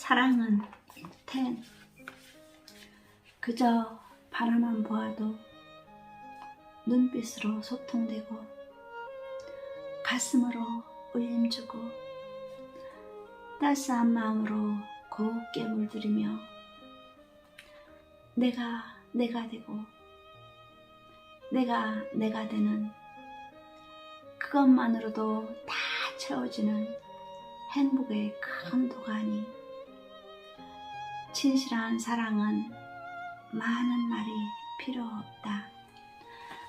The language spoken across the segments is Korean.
사랑은 텐 그저 바라만 보아도 눈빛으로 소통되고 가슴으로 울림주고 따스한 마음으로 곱게 물들이며 내가 내가 되고 내가 내가 되는 그것만으로도 다 채워지는 행복의 큰 도가니 진실한 사랑은 많은 말이 필요 없다.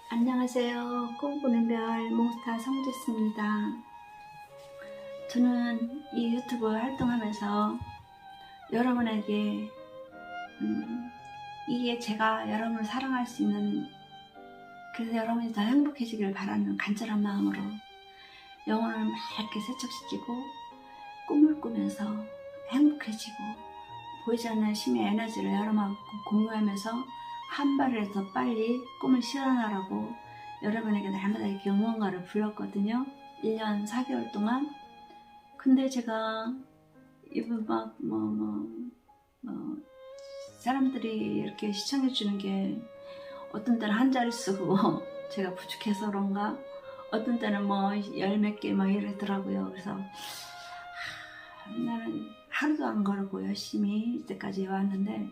안녕하세요. 꿈꾸는 별 몽스타 성지스입니다. 저는 이 유튜브 활동하면서 여러분에게 음, 이게 제가 여러분을 사랑할 수 있는 그래서 여러분이 더 행복해지길 바라는 간절한 마음으로 영혼을 맑게 세척시키고 꿈을 꾸면서 행복해지고 보이지 않는 힘의 에너지를 여러분하고 공유하면서 한더 빨리 꿈을 실현하라고 여러분에게 날마다 이렇게 응원가를 불렀거든요. 1년 4개월 동안. 근데 제가 이분 막, 뭐, 뭐, 뭐, 사람들이 이렇게 시청해주는 게 어떤 때는 한 자리 쓰고 제가 부족해서 그런가 어떤 때는 뭐 열 몇 개 막 이러더라고요. 그래서 하, 나는 하루도 안 걸고 열심히 이때까지 왔는데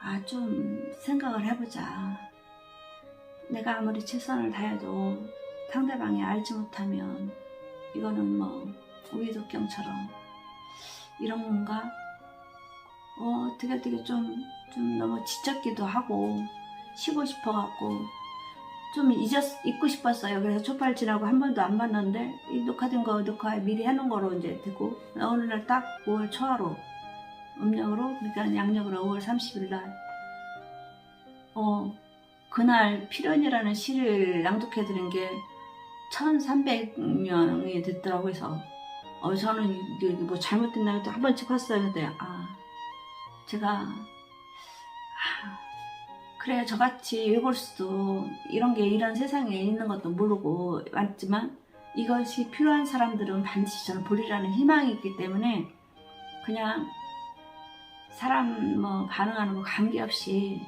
아 좀 생각을 해보자. 내가 아무리 최선을 다해도 상대방이 알지 못하면 이거는 뭐 우이독경처럼 이런 건가? 어, 되게 되게 좀, 좀 너무 지쳤기도 하고 쉬고 싶어 갖고 좀 잊었, 잊고 싶었어요. 그래서 초팔 지나고 한 번도 안 봤는데 이 녹화된 거 녹화 미리 해놓은 거로 이제 되고 어느 날 딱 5월 초하로 음력으로 그러니까 양력으로 5월 30일 날 어, 그날 필연이라는 시를 낭독해 드린 게 1300명이 됐더라고요. 그래서 어, 저는 뭐 잘못됐나 해도 한 번씩 봤어요. 근데 아 제가 아, 그래 저같이 일골수도 이런 게 이런 세상에 있는 것도 모르고 왔지만 이것이 필요한 사람들은 반드시 저는 보리라는 희망이 있기 때문에 그냥 사람 뭐 반응하는 거 관계없이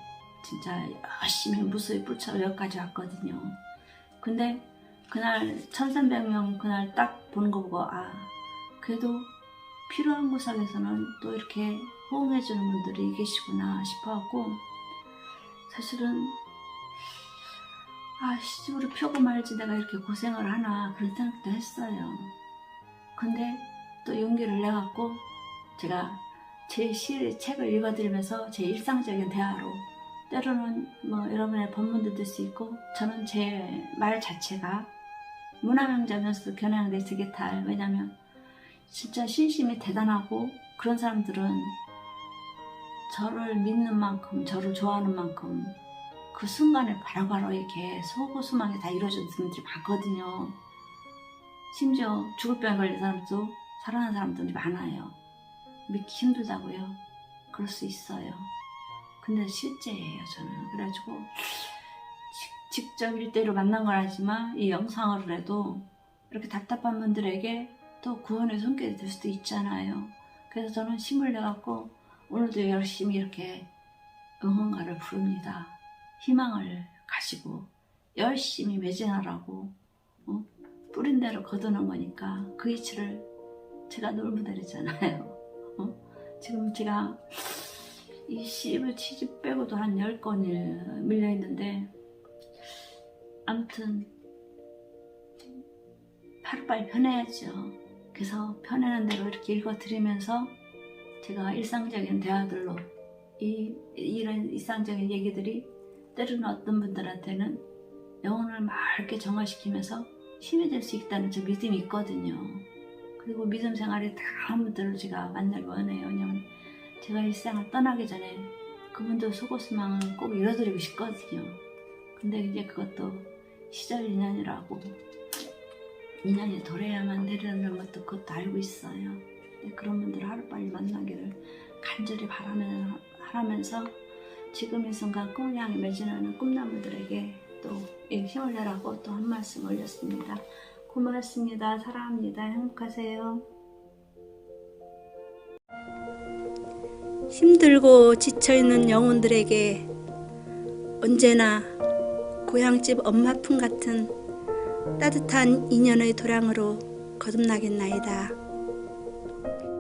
진짜 열심히 무수히 뿔처럼 여기까지 왔거든요. 근데 그날 1300명 그날 딱 보는 거 보고 아 그래도 필요한 구석에서는 또 이렇게 호응해주는 분들이 계시구나 싶어갖고 사실은 아 시집으로 펴고 말지 내가 이렇게 고생을 하나 그런 생각도 했어요. 근데 또 용기를 내갖고 제가 제 시, 책을 읽어드리면서 제 일상적인 대화로 때로는 뭐 여러분의 법문도 들 수 있고 저는 제 말 자체가 문화명자면서도 겨냥돼 되게 달 왜냐면 진짜 신심이 대단하고 그런 사람들은 저를 믿는 만큼 저를 좋아하는 만큼 그 순간에 바로바로 이렇게 소고수망이 다 이루어지는 분들이 많거든요. 심지어 죽을 병에 걸린 사람도 살아난 사람들이 많아요. 믿기 힘들다고요? 그럴 수 있어요. 근데 실제예요 저는. 그래가지고 직- 직접 일대로 만난 건 아니지만 이 영상을 해도 이렇게 답답한 분들에게 또 구원의 손길이 될 수도 있잖아요. 그래서 저는 힘을 내갖고 오늘도 열심히 이렇게 응원가를 부릅니다 희망을 가지고 열심히 매진하라고 어? 뿌린 대로 거두는 거니까 그 이치를 제가 놀부대리잖아요 어? 지금 제가 이 시집을 치집 빼고도 한 10건이 밀려있는데 아무튼 하루빨리 편해야죠 그래서 편해는 대로 이렇게 읽어드리면서 제가 일상적인 대화들로 이, 이런 일상적인 얘기들이 때로는 어떤 분들한테는 영혼을 맑게 정화시키면서 힘이 될 수 있다는 저 믿음이 있거든요 그리고 믿음 생활에 다른 분들을 제가 만날 원해요 왜냐면 제가 일상을 떠나기 전에 그분들 속옷수망은 꼭 이뤄드리고 싶거든요. 근데 이제 그것도 시절 인연이라고 인연이 도래야만 되는 것도 그것도 알고 있어요. 근데 그런 분들 하루빨리 만나기를 간절히 바라면, 바라면서 지금 이 순간 꿈을 향해 매진하는 꿈나무들에게 또이 힘을 내라고 또 한 말씀 올렸습니다. 고맙습니다. 사랑합니다. 행복하세요. 힘들고 지쳐있는 영혼들에게 언제나 고향집 엄마 품 같은 따뜻한 인연의 도량으로 거듭나겠나이다. Bye.